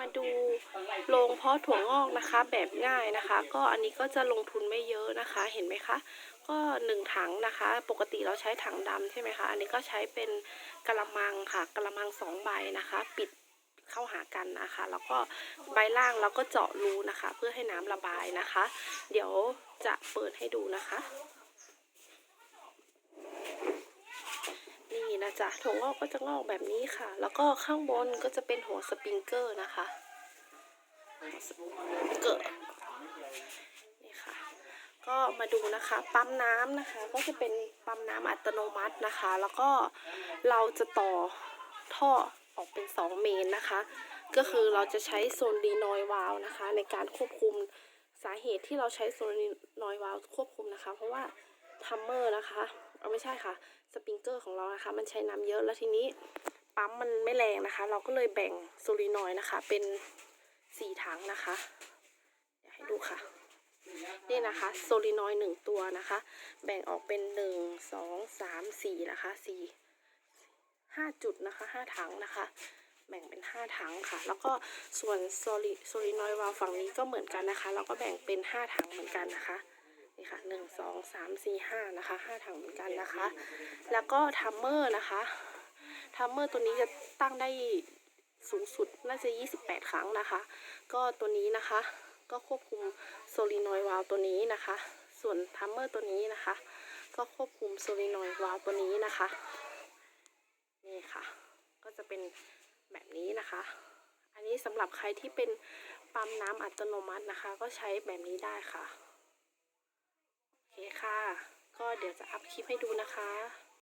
มาดูโรงเพาะถั่วงอกนะคะแบบง่ายนะคะ ก็อันนี้ก็จะลงทุนไม่เยอะนะคะ เห็นไหมคะ ก็หนึ่งถังนะคะ ปกติเราใช้ถังดำใช่ไหมคะ อันนี้ก็ใช้เป็นกระมังค่ะกระมังสองใบนะคะ ปิดเข้าหากันนะคะ แล้วก็ใบล่างเราก็เจาะรูนะคะ เพื่อให้น้ำระบายนะคะ เดี๋ยวจะเปิดให้ดูนะคะ นี่นะจ๊ะถั่วงอกก็จะงอกแบบนี้ค่ะ แล้วก็ข้างบนก็จะเป็นหัวสปริงเกอร์นะคะหัวสปริงเกอร์นี่ค่ะ ก็มาดูนะคะ ปั๊มน้ำนะคะ ก็จะเป็นปั๊มน้ำอัตโนมัตินะคะ แล้วก็เราจะต่อท่อออกเป็น 2 เมนนะคะ ก็คือเราจะใช้โซนดีนอยวาลวนะคะ ในการควบคุมสาเหตุที่เราใช้โซนดีนอยวาลวควบคุมนะคะ เพราะว่า ทัมเมอร์นะคะเอาไม่ใช่ค่ะสปริงเกอร์ของเรานะคะ มันใช้น้ำเยอะแล้วทีนี้ปั๊มมันไม่แรงนะคะ เราก็เลยแบ่งโซลีนอยด์นะคะ เป็นสี่ถังนะคะเดี๋ยวให้ดูค่ะ นี่นะคะโซลีนอยด์หนึ่งตัวนะคะ แบ่งออกเป็นหนึ่งสองสามสี่นะคะสี่ห้าจุดนะคะห้าถังนะคะ แบ่งเป็นห้าถังค่ะ แล้วก็ส่วนโซลิโซลีนอยด์วาลวฝั่งนี้ก็เหมือนกันนะคะ เราก็แบ่งเป็นห้าถังเหมือนกันนะคะ ค่ะหนึ่งสองสามสี่ห้านะคะห้าถังเหมือนกันนะคะ แล้วก็ทัมเมอร์นะคะทัมเมอร์ตัวนี้จะตั้งได้สูงสุดน่าจะ 28 ครั้งนะคะ ก็ตัวนี้นะคะ ก็ควบคุมโซลินอยวาลตัวนี้นะคะ ส่วนทัมเมอร์ตัวนี้นะคะ ก็ควบคุมโซลินอยวาลตัวนี้นะคะ นี่ค่ะ ก็จะเป็นแบบนี้นะคะ อันนี้สำหรับใครที่เป็นปั๊มน้ำอัตโนมัตินะคะ ก็ใช้แบบนี้ได้ค่ะ เดี๋ยวจะอัพคลิปให้ดูนะคะ